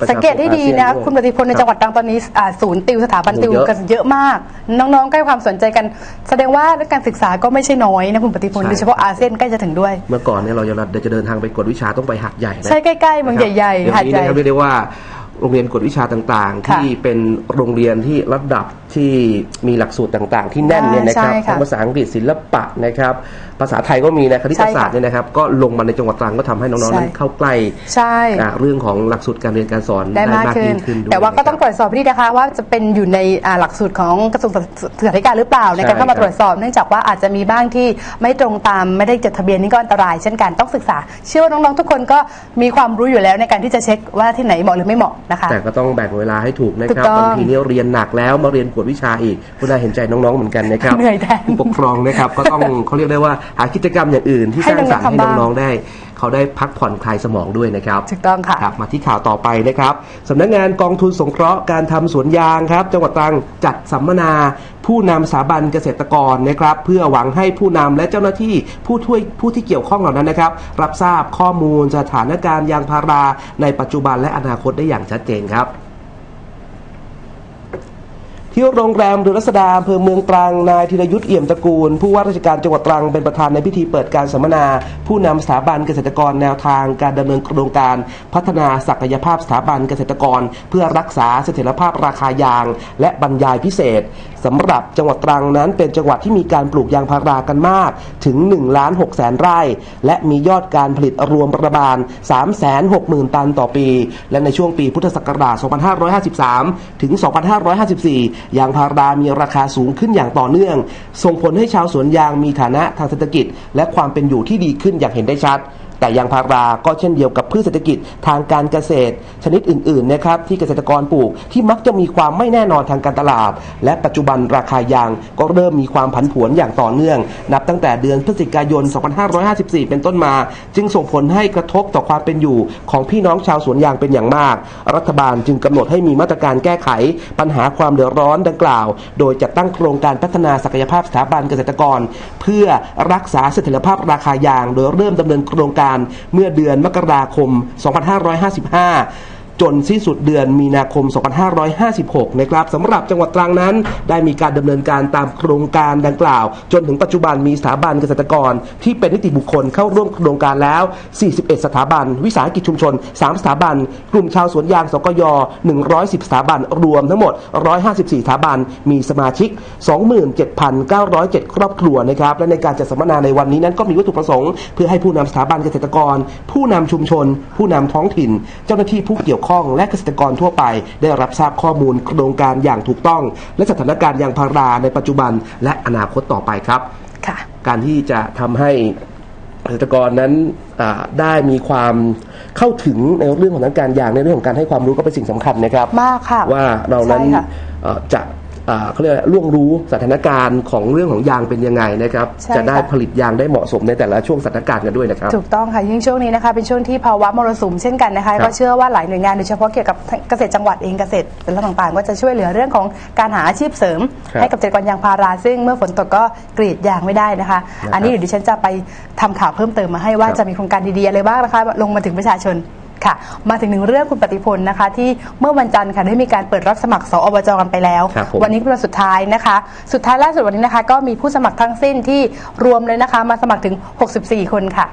ประชาสังเกตให้ดีนะอาเซียนด้วยคุณปฏิพลในครับจังหวัดตรังตอนนี้อ่าศูนย์ติวสถาบันโอ้ติวเยอะกันเยอะมาก น้องๆใกล้ความสนใจกัน แสดงว่าเรื่องการศึกษาก็ไม่ใช่น้อยนะคุณปฏิพลใช่โดยเฉพาะอาเซียนใกล้จะถึงด้วย เมื่อก่อนเนี่ยเราจะเดี๋ยวจะเดินทางไปกวดวิชาต้องไปหัดใหญ่นะใช่ใกล้ๆเมืองใหญ่ๆเดี๋ยวหาดนี้ใหญ่นะครับเรียกได้ว่า โรงเรียนกวดวิชาต่างๆ ค่ะที่เป็นโรงเรียนที่ระดับที่มีหลักสูตรต่างๆ ที่แน่นเนี่ยนะครับใช่ค่ะทั้งภาษาอังกฤษศิลปะนะครับ ภาษาไทยก็มีนะคณิตศาสตร์ใช่ค่ะเนี่ยนะครับ ก็ลงมาในจังหวัดตรังก็ทำให้น้องๆใช่นั้นเข้าใกล้ใช่ อ่าเรื่องของหลักสูตรการเรียนการสอนได้มากขึ้น ยิ่งขึ้นด้วยแต่ว่าก็ต้องนะตครรับวจสอบให้ดีนะคะ ว่าจะเป็นอยู่ในอ่าหลักสูตรของกระทรวงศึกษาธิการหรือเปล่าในการเข้ามาใช่ครับ ตรวจสอบเนื่องจากว่าอาจจะมีบ้างที่ไม่ตรงตามไม่ได้จดทะเบียนนี่ก็อันตรายเช่นกันต้องศึกษา เชื่อว่าน้องๆทุกคนก็มีความรู้อยู่แล้วในการที่จะเช็คว่าที่ไหนเหมาะหรือไม่เหมาะนะคะ แต่ก็ต้องแบ่งเวลาให้ถูกนะถูคกรับต้องบางทีเนี่ยเรียนหนักแล้วมาเรียนกวดวิชาอีกก็น่าเห็นใจน้องๆเหมือนกันนะครับเหนื่อยแทนผู้ปกครองนะครับก็ต้องเขาเรียกได้ว่าหากิจกรรมอย่างอื่นที่ให้สร้างสรรค์ให้น้องๆทำบ้างน้องๆได้ เขาได้พักผ่อนคลายสมองด้วยนะครับถูกต้องค่ะครับมาที่ข่าวต่อไปนะครับสำนักงานกองทุนสงเคราะห์การทำสวนยางครับ จังหวัดตรังจัดสัมมนา ผู้นำสถาบันเกษตรกรนะครับ เพื่อหวังให้ผู้นำและเจ้าหน้าที่ผู้ช่วยผู้ที่เกี่ยวข้องเหล่านั้นนะครับ รับทราบข้อมูลสถานการณ์ยางพาราในปัจจุบันและอนาคตได้อย่างชัดเจนครับ ที่โรงแรมเรือรัศดาอำเภอเมืองตรังนายธีรยุทธ์เอี่ยมตระกูล ผู้ว่าราชการจังหวัดตรังเป็นประธานในพิธีเปิดการสัมมนา ผู้นำสถาบันเกษตรกรแนวทางการดำเนินโครงการพัฒนาศักยภาพสถาบันเกษตรกร เพื่อรักษาเสถียรภาพราคายาง และบรรยายพิเศษสำหรับจังหวัดตรังนั้นเป็นจังหวัดที่มีการปลูกยางพารากันมากถึง1ล้าน6แสนไร่ และมียอดการผลิตรวมประมาณ 3 6 0 0 0 0 ตันต่อปี และในช่วงปีพุทธศักราช 2553 ถึง 2554ยางพารามีราคาสูงขึ้นอย่างต่อเนื่อง ส่งผลให้ชาวสวนยางมีฐานะทางเศรษฐกิจ และความเป็นอยู่ที่ดีขึ้นอย่างเห็นได้ชัด แต่ยางพาราก็เช่นเดียวกับพืชเศรษฐกิจทางการเกษตร ชนิดอื่นๆนะครับที่เกษตรกรปลูกที่มักจะมีความไม่แน่นอนทางการตลาด และปัจจุบันราคายางก็เริ่มมีความผันผวนอย่างต่อเนื่อง นับตั้งแต่เดือนพฤศจิกายน 2554 เป็นต้นมา จึงส่งผลให้กระทบต่อความเป็นอยู่ของพี่น้องชาวสวนยางเป็นอย่างมาก รัฐบาลจึงกำหนดให้มีมาตรการแก้ไข ปัญหาความเดือดร้อนดังกล่าว โดยจัดตั้งโครงการพัฒนาศักยภาพสถาบันเกษตรกร เพื่อรักษาเสถียรภาพราคายาง โดยเริ่มดำเนินโครงการเมื่อเดือนมกราคม 2555 จนสิ้นสุดเดือนมีนาคม 2556 นะครับสำหรับจังหวัดตรังนั้น ได้มีการดำเนินการตามโครงการดังกล่าว จนถึงปัจจุบันมีสถาบันเกษตรกร ที่เป็นนิติบุคคลเข้าร่วมโครงการแล้ว 41 สถาบัน วิสาหกิจชุมชน 3 สถาบัน กลุ่มชาวสวนยางสกย 110 สถาบัน รวมทั้งหมด 154 สถาบัน มีสมาชิก 27,907 ครอบครัวนะครับ และในการจัดสัมมนาในวันนี้นั้นก็มีวัตถุประสงค์เพื่อให้ผู้นำสถาบันเกษตรกร ผู้นำชุมชน ผู้นำท้องถิ่น เจ้าหน้าที่ผู้เกี่ยวข้องและเกษตรกรทั่วไป ได้รับทราบข้อมูลโครงการอย่างถูกต้อง และสถานการณ์ยางพาราในปัจจุบันและอนาคตต่อไปครับค่ะการที่จะทำให้เกษตรกรนั้นได้มีความเข้าถึงในเรื่องของทางการยางในเรื่องของการให้ความรู้ก็เป็นสิ่งสำคัญนะครับ มากค่ะว่าเรานั้นะจะ เขาเรียกว่าล่วงรู้สถานการณ์ของเรื่องของยางเป็นยังไงนะครับใช่จะได้ค่ะ ผลิตยางได้เหมาะสมในแต่ละช่วงสถานการณ์กันด้วยนะครับ ถูกต้องค่ะยิ่งช่วงนี้นะคะเป็นช่วงที่ภาวะมรสุมเช่นกันนะคะครับก็เชื่อว่าหลายหน่วยงานโดยเฉพาะเกี่ยวกับเกษตรจังหวัดเองเกษตรเป็นรัฐต่างๆ ก็จะช่วยเหลือเรื่องของการหาอาชีพเสริม ครับให้กับเกษตรกรยางพาราซึ่งเมื่อฝนตกก็กรีดยางไม่ได้นะคะ นะครับอันนี้เดี๋ยวดิฉันจะไปทำข่าวเพิ่มเติมมาให้ว่าครับ จะมีโครงการดีๆอะไรบ้างนะคะลงมาถึงประชาชน ค่ะ มาถึงหนึ่งเรื่องคุณปฏิพลนะคะ ที่เมื่อวันจันทร์ค่ะได้มีการเปิดรับสมัครสอบจกันไปแล้ว ครับผม วันนี้เป็นวันสุดท้ายนะคะ สุดท้ายล่าสุดวันนี้นะคะ ก็มีผู้สมัครทั้งสิ้นที่รวมเลยนะคะ มาสมัครถึง 64 คนค่ะ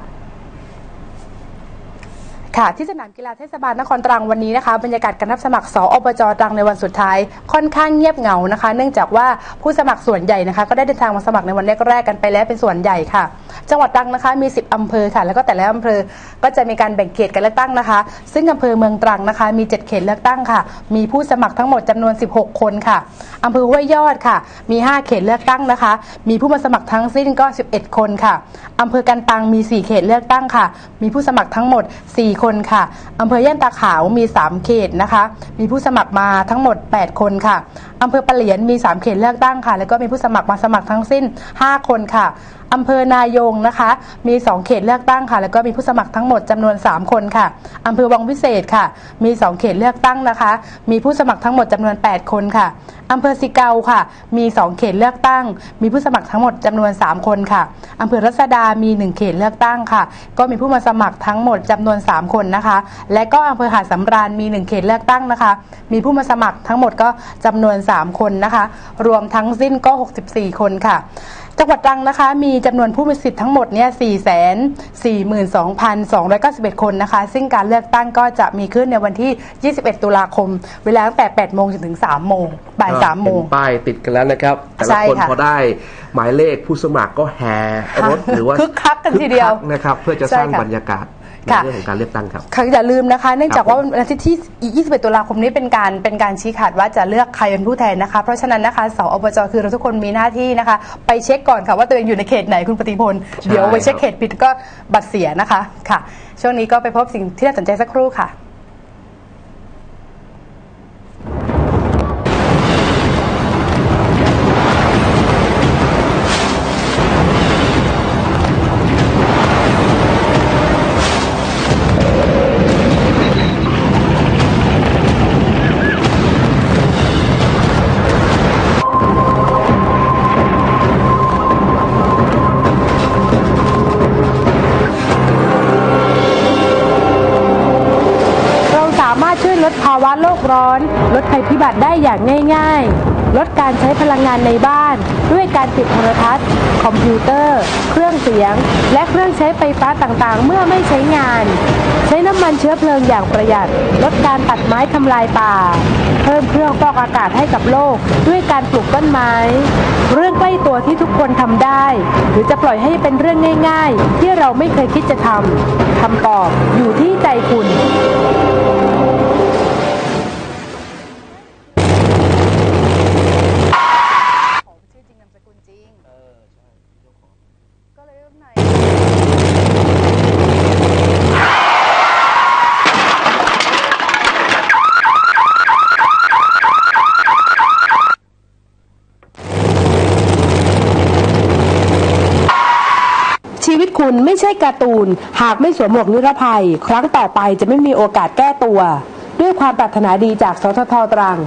ค่ะที่สนามกีฬาเทศบาลนครตรังวันนี้นะคะบรรยากาศการรับสมัครสอบจตรังในวันสุดท้ายค่อนข้างเงียบเหงานะคะ เนื่องจากว่าผู้สมัครส่วนใหญ่นะคะ ก็ได้เดินทางมาสมัครในวันแรกๆกันไปแล้วเป็นส่วนใหญ่ค่ะ จังหวัดตรังนะคะมี 10 อำเภอค่ะ แล้วก็แต่ละอำเภอก็จะมีการแบ่งเขตการเลือกตั้งนะคะ ซึ่งอำเภอเมืองตรังนะคะ มี 7 เขตเลือกตั้งค่ะ มีผู้สมัครทั้งหมดจำนวน 16 คนค่ะอำเภอห้วยยอดค่ะ มี 5 เขตเลือกตั้งนะคะ มีผู้มาสมัครทั้งสิ้นก็ 11 คนค่ะอำเภอกันตังมี 4 เขตเลือกตั้งค่ะ มีผู้สมัครทั้งหมด 4คนค่ะอำเภอย่านตาขาวมี 3 เขตนะคะ มีผู้สมัครมาทั้งหมด 8 คนค่ะอำเภอปะเหลียนมี 3 เขตเลือกตั้งค่ะ แล้วก็มีผู้สมัครมาสมัครทั้งสิ้น 5 คนค่ะ อำเภอนายงนะคะ มี 2 เขตเลือกตั้งค่ะ แล้วก็มีผู้สมัครทั้งหมดจำนวน 3 คนค่ะอำเภอวังวิเศษค่ะ มี 2 เขตเลือกตั้งนะคะ มีผู้สมัครทั้งหมดจำนวน 8 คนค่ะอำเภอสิเกาค่ะ มี 2 เขตเลือกตั้ง มีผู้สมัครทั้งหมดจำนวน 3 คนค่ะอำเภอรัศดา มี 1 เขตเลือกตั้งค่ะ ก็มีผู้มาสมัครทั้งหมดจำนวน 3 คนนะคะ และก็อำเภอหาดสำราญมี 1 เขตเลือกตั้งนะคะ มีผู้มาสมัครทั้งหมดก็จำนวน 3 คนนะคะ รวมทั้งสิ้นก็ 64 คนค่ะ จังหวัดตรังนะคะ มีจำนวนผู้มีสิทธิ์ทั้งหมดเนี่ย4 4 2 2 9 1 คนนะคะ ซึ่งการเลือกตั้งก็จะมีขึ้นในวันที่ 21 ตุลาคม เวลาตั้งแต่ 8 โมงจนถึง 3 โมง บ่าย 3 โมงเห็นป้ายติดกันแล้วนะครับ แต่ละใช่คนค่ะพอได้หมายเลขผู้สมัครก็แห่รถหรือว่าคึกคักกันทีเดียวคึกคักนะครับ เพื่อจะใช่สร้างค่ะบรรยากาศ ในค่ะเรื่องของการเลือกตั้งครับค่ะอย่าลืมนะคะ เนื่องจากครับว่าวันอาทิตย์ที่ 21 ตุลาคมนี้เป็นการเป็นการชี้ขาดว่าจะเลือกใครเป็นผู้แทนนะคะ เพราะฉะนั้นนะคะสอบจคือเราทุกคนมีหน้าที่นะคะ ไปเช็คก่อนค่ะว่าตัวเองอยู่ในเขตไหนคุณปฏิพลใช่เดี๋ยวไปเช็คครับเขตผิดก็บัตรเสียนะคะค่ะ ช่วงนี้ก็ไปพบสิ่งที่น่าสนใจสักครู่ค่ะ ร้อน ลดภัยพิบัติได้อย่างง่าย ๆ ลดการใช้พลังงานในบ้าน ด้วยการปิดโทรทัศน์ คอมพิวเตอร์ เครื่องเสียง และเครื่องใช้ไฟฟ้าต่างๆ เมื่อไม่ใช้งาน ใช้น้ำมันเชื้อเพลิงอย่างประหยัด ลดการตัดไม้ทำลายป่า เพิ่มเครื่องฟอกอากาศให้กับโลก ด้วยการปลูกต้นไม้ เรื่องใกล้ตัวที่ทุกคนทำได้ หรือจะปล่อยให้เป็นเรื่องง่าย ๆ ที่เราไม่เคยคิดจะทำคำตอบอยู่ที่ใจคุณ ชื่อจริงนามสกุลจริง ก็เลยรุ่นไหน ชีวิต คุณไม่ใช่การ์ตูน หากไม่สวมหมวกนิรภัย ครั้งต่อไปจะไม่มีโอกาสแก้ตัว ด้วยความปรารถนาดีจากสททตรัง